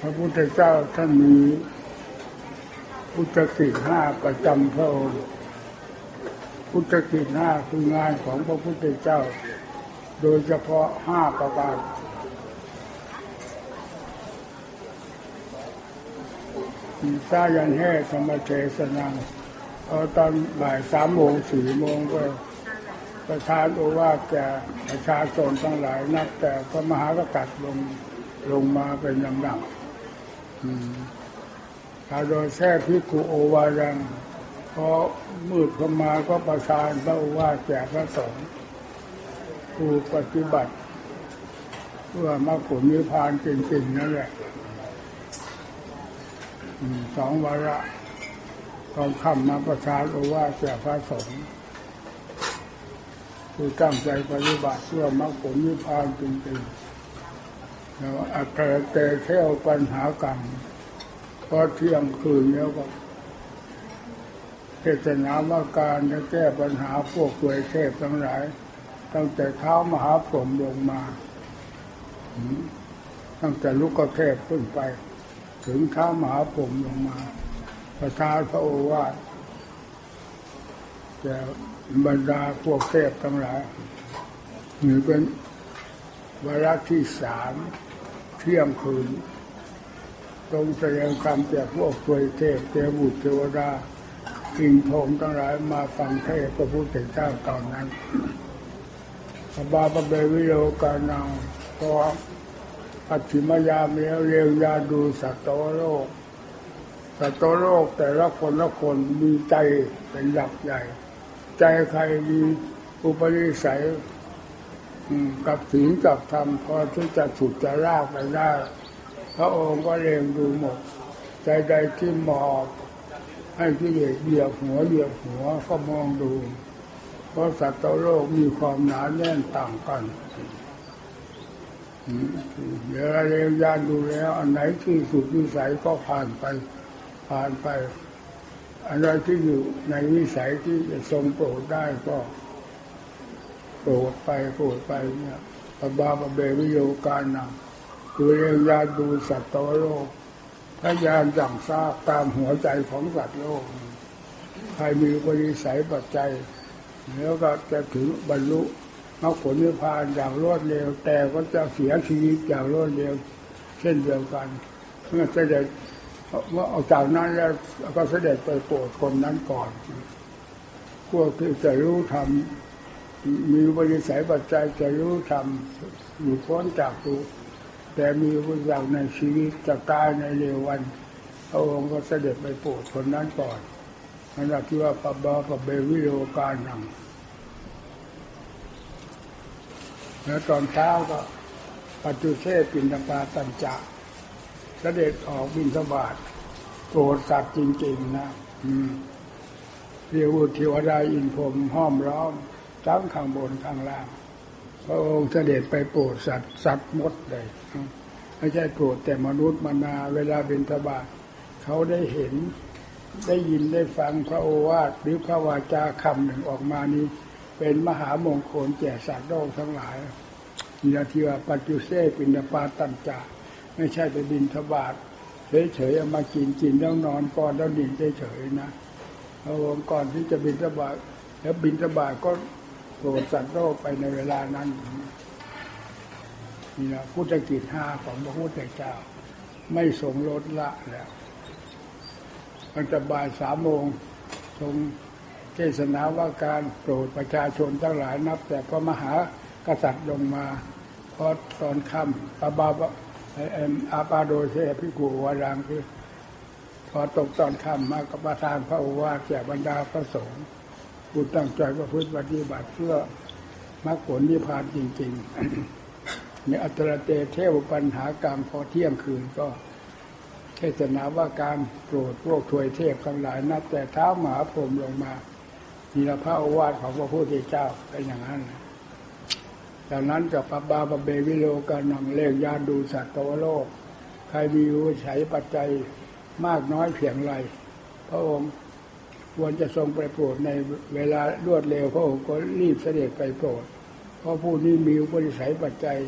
พระพุทธเจ้าท่านมีพุทธกิจห้าประจำพระองค์ พุทธกิจห้าคืองานของพระพุทธเจ้า โดยเฉพาะห้าประการสายันแห่ธรรมเทศนาเอาตอนบ่ายสามโมงสี่โมงก็ ประทานโอวาทแก่ประชาชนทั้งหลายนับแต่พระมหากษัตริย์ลงลงมาเป็นลำดับถ้าโดยแท้พิคุโอวายังพอมืดเข้ามาก็ประทานพระโอวาทแก่พระสงฆ์ผู้ปฏิบัติเพื่อมาผลนิพพานจริงๆนั่นแหละสองวาระตอนคำมาประชานโอวาทแก่พระสงฆ์ คือตั้งใจปฏิบัติเพื่อมรรคผลนิพพานจริงๆแล้วอัตราเตเที่ยวปัญหากรรมพอเที่ยงคืนแล้วก็เทศนาว่าการจะแก้ปัญหาพวกรวยเทพทั้งหลายตั้งแต่เท้ามหาพรหมลงมาตั้งแต่ลูกกเทพขึ้นไป ถึงเท้ามหาพรหมลงมา ประทานพระโอวาท แก่บรรดาพวกเทพทั้งหลายนี่เป็นวาระที่สามเที่ยงคืนตรงแสดงคำแก่พวกถวยเทพเทบุตเทวดาอิงทงทั้งหลายมาฟังเทศพระพุทธเจ้าตอนนั้นพระบาปเบวิโยกานังก็ปัจฉิมยาเมียเรียงยาดูสัตวโลกสัตวโลกแต่ละคนละคนมีใจเป็นหลักใหญ่ ใจใครมีอุปนิสัยกับศีลกับธรรมพอที่จะฉุดจะรากไปได้ พระองค์ก็เรียงดูหมด ใจใดที่หมอบให้ที่เหยียบเหยียบหัวเหยียบหัวก็มองดู เพราะสัตว์โลกมีความหนาแน่นต่างกันเดี๋ยวเราเรียนยานดูแล้ว อันไหนที่สุดวิสัยก็ผ่านไป ผ่านไป อันใดที่อยู่ในวิสัยที่จะทรงโปรดได้ก็โปรดไปโปรดไปเนี่ยปบาปเบวิโยการนำคือเรียนยาดูสัตว์โลกพยายามจังทราบตามหัวใจของสัตว์โลก ใครมีบริสัยปัจจัยแล้วก็จะถึงบรรลุมรรคผลนิพพานอย่างรวดเร็ว แต่ก็จะเสียชีวิตอย่างรวดเร็ว เช่นเดียวกัน เมื่อเสด็จ ว่าออกจากนั้นแล้วก็เสด็จไปโปรดคนนั้นก่อน พวกที่จะรู้ธรรมมีบริสัยปัจจัยจะรู้ธรรมอยู่พ้นจากตัวแต่มีผู้อยากในชีวิตจะตายในเร็ววันพระองค์ก็เสด็จไปโปรดคนนั้นก่อนนั่นแหละที่ว่าปบบาปเบวิโรการนังแล้วตอนเช้าก็ปัจจุเทศปินตปาตัญจะ เสด็จออกบินสบาทโปรดสัตว์จริง ๆ นะเรียกว่าเทวดาอินพรมห้อมล้อมทั้งข้างบนข้างล่างพระองค์เสด็จไปโปรดสัตว์สัตว์มดเลยไม่ใช่โปรดแต่มนุษย์มนาเวลาบินทบาทเขาได้เห็นได้ยินได้ฟังพระโอวาทหรือพระวาจาคำหนึ่งออกมานี้ เป็นมหามงคลแก่สัตว์โลกทั้งหลายมีนาทีว่าปัจจุเซปินปาตัญจา ไม่ใช่ไปบินทบาทเฉยๆเอามากินกินแล้วนอนก่อนแล้วดิ่งเฉยๆนะพระองค์ก่อนที่จะบินทบาทแล้วบินทบาทก็โปรดสัตว์โลกไปในเวลานั้นนี่นะพุทธกิจห้าของพระพุทธเจ้า ไม่ทรงลดละแล้วมันจะบ่ายสามโมงทรงเทศนาว่าการโปรดประชาชนทั้งหลายนับ แต่พระมหากษัตริย์ลงมาพอตอนค่ำปาบา อาปาโดเซพิกูวารังคือพอตกตอนค่ำมากประทานพระโอวาทแก่บรรดาพระสงฆ์ผู้ตั้งใจประพฤติปฏิบัติเพื่อมรรคผลนิพพานจริงๆ ในอัตรเตเทวปัญหากรรมพอเที่ยงคืนก็เทศนาว่าการโปรดพวกถวยเทพทั้งหลายนับแต่เท้ามหาพรหมลงมามีพระโอวาทของพระพุทธเจ้าเป็นอย่างนั้น จากนั้นกับปบาปเบวิโลกานังเลขยานดูสัตว์วโลก ใครมีวิสัยปัจจัยมากน้อยเพียงไรพระองค์ควรจะทรงไปโปรดในเวลารวดเร็วพระองค์ก็รีบเสด็จไปโปรด เพราะผู้นี้มีบริสัยปัจจัย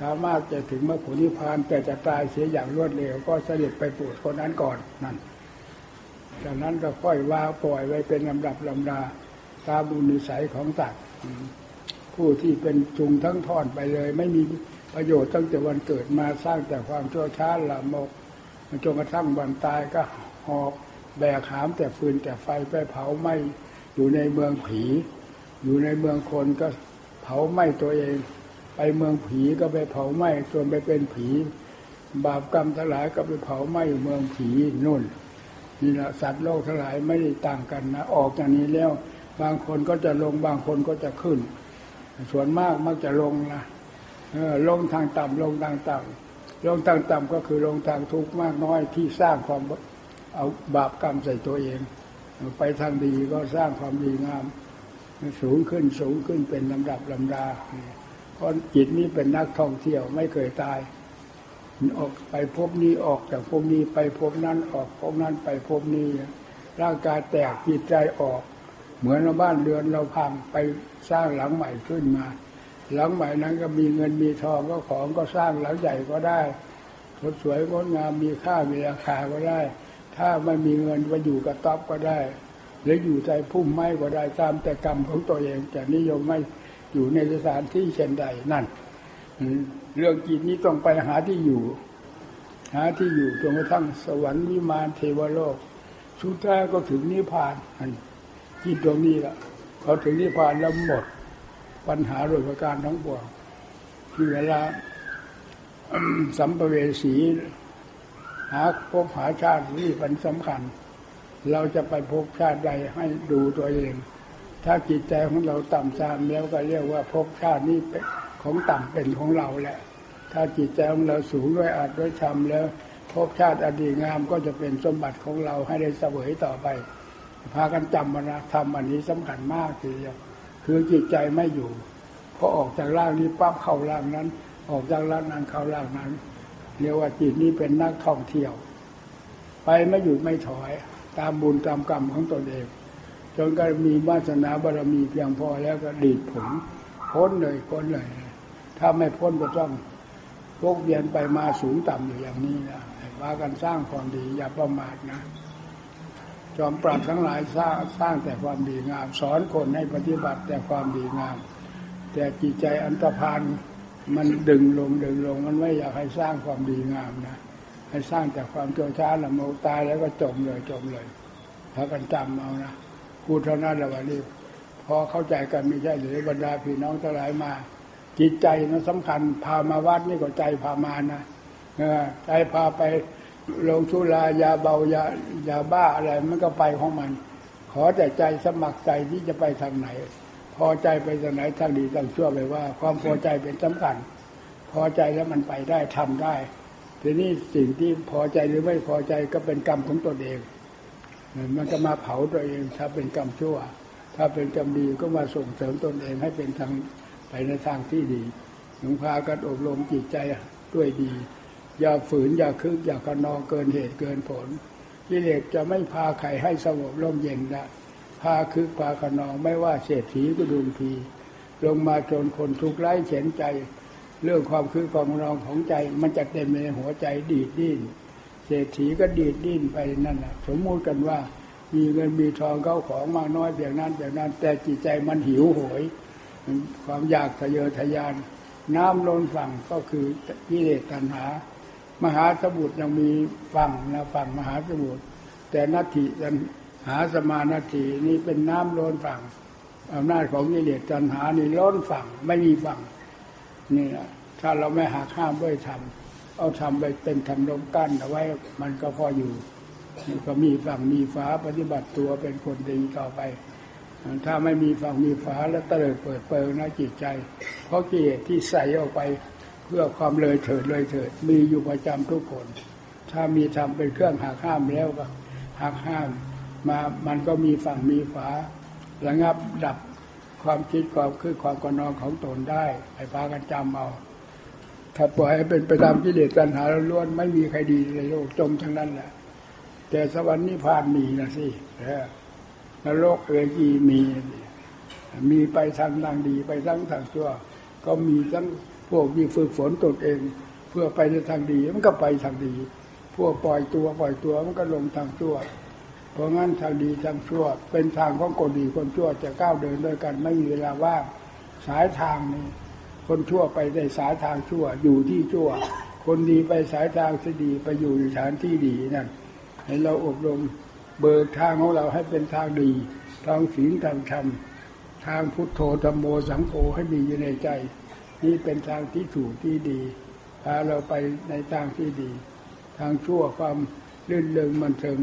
สามารถจะถึงมรรคผลนิพพานแต่จะตายเสียอย่างรวดเร็ว ก็เสด็จไปโปรดคนนั้นก่อนนั่น จากนั้นก็ค่อยว่าปล่อยไว้เป็นลำดับลำดาตามบุญนิสัยของสัตว์อืม ผู้ที่เป็นจุงทั้งทอนไปเลย ไม่มีประโยชน์ตั้งแต่วันเกิดมาสร้างแต่ความชั่วช้าละมกจนกระทั่งวันตายก็หอบแบกหามแต่ฟืนแต่ไฟไปเผาไหม้อยู่ในเมืองผี อยู่ในเมืองคนก็เผาไหม้ตัวเอง ไปเมืองผีก็ไปเผาไหม้จนไปเป็นผี บาปกรรมทั้งหลายก็ไปเผาไหม้เมืองผีนู่นนี่แหละสัตว์โลกทั้งหลายไม่ได้ต่างกันนะออกจากนี้แล้ว บางคนก็จะลงบางคนก็จะขึ้น ส่วนมากมักจะลงนะลงทางต่ำลงทางต่ำลงทางต่ำก็คือลงทางทุกข์มากน้อยที่สร้างความเอาบาปกรรมใส่ตัวเอง ไปทางดีก็สร้างความดีงาม สูงขึ้นสูงขึ้นเป็นลำดับลำดาเพราะจิตนี้เป็นนักท่องเที่ยวไม่เคยตายออกไปพบนี้ออกจากพบนี้ไปพบนั้นออกพบนั้นไปพบนี้ร่างกายแตกจิตใจออก เหมือนเราบ้านเรือนเราพังไปสร้างหลังใหม่ขึ้นมา หลังใหม่นั้นก็มีเงินมีทองก็ของก็สร้างหลังใหญ่ก็ได้สดสวยงดงามมีค่ามีราคาก็ได้ ถ้าไม่มีเงินไปอยู่กับต๊อบก็ได้ หรืออยู่ใจพุ่มไม้ก็ได้ตามแต่กรรมของตัวเองจะนิยมไม่อยู่ในสถานที่เช่นใดนั่นเรื่องจิตนี้ต้องไปหาที่อยู่ หาที่อยู่จนกระทั่งสวรรค์วิมานเทวโลกสุดท้ายก็ถึงนิพพานอัน จิตตรงนี้ละเขาถึงนิพพานแล้วหมด ปัญหาโดยประการทั้งปวงคือเวลาสัมภเวสี หาพบหาชาตินี่เป็นสำคัญ เราจะไปพบชาติใดให้ดูตัวเอง ถ้าจิตใจของเราต่ำทรามแล้วก็เรียกว่าภพชาตินี้เป็นของต่ำเป็นของเราแหละ ถ้าจิตใจของเราสูงด้วยอาจด้วยธรรมแล้วภพชาติอดีตงามก็จะเป็นสมบัติของเราให้ได้เสวยต่อไป พากันจำมานะทำอันนี้สำคัญมากทีเดียวคือจิตใจไม่อยู่พอออกจากร่างนี้ปั๊บเข้าร่างนั้น ออกจากร่างนั้นเข้าร่างนั้นเรียกว่าจิตนี้เป็นนักท่องเที่ยว ไปไม่หยุดไม่ถอย ตามบุญตามกรรมของตนเอง จนก็มีวาสนาบารมีเพียงพอแล้วก็ดีดผลพ้นเลยพ้นเลย ถ้าไม่พ้นก็ต้องวกเวียนไปมาสูงต่ำอยู่อย่างนี้นะว่ากันสร้างความดีอย่าประมาทนะ จอมปราบทั้งหลายสร้างสร้างแต่ความดีงาม สอนคนให้ปฏิบัติแต่ความดีงาม แต่จิตใจอันตรพานมันดึงลงดึงลง มันไม่อยากให้สร้างความดีงามนะ ให้สร้างแต่ความชั่วช้าละโมตายแล้วก็จมเลยจมเลยพากันจำเอานะพูดเท่านั้นแหละวันนี้พอเข้าใจกันไม่ใช่หรือบรรดาพี่น้องทั้งหลายมา จิตใจมันสำคัญ พามาวัดนี่ก็ใจพามานะใจพาไป ลงชุลายาเบายายาบ้าอะไรมันก็ไปของมัน ขอแต่ใจสมัครใจที่จะไปทางไหน พอใจไปทางไหนทางดีทางชั่วไปว่า ความพอใจเป็นสำคัญ พอใจแล้วมันไปได้ทำได้ทีนี้สิ่งที่พอใจหรือไม่พอใจก็เป็นกรรมของตนเอง มันก็มาเผาตัวเอง ถ้าเป็นกรรมชั่ว ถ้าเป็นกรรมดีก็มาส่งเสริมตนเองให้เป็นทางไปในทางที่ดีหลวงพากันอบรมจิตใจด้วยดี อย่าฝืน อย่าคึก อย่าขนองเกินเหตุเกินผลกิเลสจะไม่พาใครให้สงบร่มเย็นได้พาคึกพาขนองไม่ว่าเศรษฐีก็ดุมพีลงมาจนคนทุกข์ไร้เข็นใจ เรื่องความคึกความขนองของใจ มันจะเต็มในหัวใจดีดดิ้นเศรษฐีก็ดีดดิ้นไปนั่นแหละสมมุติกันว่ามีเงินมีทองเข้าของมากน้อยเพียงนั้นเพียงนั้นแต่จิตใจมันหิวโหย ความอยากทะเยอทะยาน น้ำล้นฝั่งก็คือกิเลสตัณหา มหาสมุทรยังมีฝั่งนะฝั่งมหาสมุทรแต่นัตถิตัณหาสมานาทีนี่เป็นน้ำล้นฝั่งอำนาจของกิเลสตัณหานี่ล้นฝั่งไม่มีฝั่งนี่นะถ้าเราไม่หักห้ามด้วยธรรมเอาทำไปเป็นทำลมกั้นเอาไว้มันก็พออยู่มันก็มีฝั่งมีฟ้าปฏิบัติตัวเป็นคนดีต่อไป ถ้าไม่มีฝั่งมีฟ้าแล้วเตลิดเปิดเปิงนะจิตใจ เพราะกิเลสที่ใส่ออกไป เพื่อความเลยเถิดเลยเถิด มีอยู่ประจำทุกคน ถ้ามีทำเป็นเครื่องหักห้ามแล้วก็หักห้ามมามันก็มีฝั่งมีฝาระงับดับความคิดความคือความกนองของตนได้ไปพากันจำเอา ถ้าปล่อยให้เป็นไปตามกิเลสตัณหาล้วนไม่มีใครดีในโลกจมทั้งนั้นแหละแต่สวรรค์นิพพานมีนะสิเออนรกเอกีมี มีไปทางทางดีไปทั้งทางชั่ว ก็มีทั้ง พวกที่ฝึกฝนตนเอง เพื่อไปในทางดีมันก็ไปทางดี พวกปล่อยตัวปล่อยตัวมันก็ลงทางชั่ว เพราะงั้นทางดีทางชั่ว เป็นทางของคนดีคนชั่วจะก้าวเดินด้วยกันไม่มีเวลาว่างสายทางนี้คนชั่วไปในสายทางชั่ว อยู่ที่ชั่ว คนดีไปสายทางที่ดีไปอยู่ในฐานที่ดีนั่นให้เราอบรมเบิกทางของเราให้เป็นทางดีทางศีลทางธรรมทางพุทโธธรรมโมสังโฆให้มีอยู่ในใจ นี่เป็นทางที่ถูกที่ดีพาเราไปในทางที่ดี ทางชั่วความลื่นเริงมันเทิง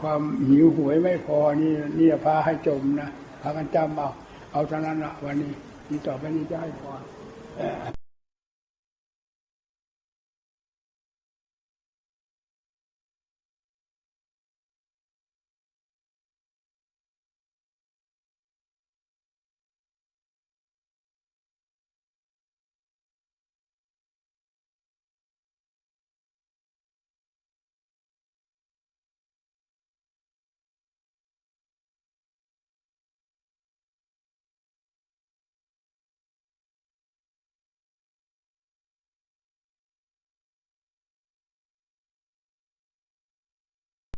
ความหิวหวยไม่พอนี่นี่พาให้จมนะพากันจำเอาเอาเท่านั้นละวันนี้ ที่ต่อไปนี้จะให้พอ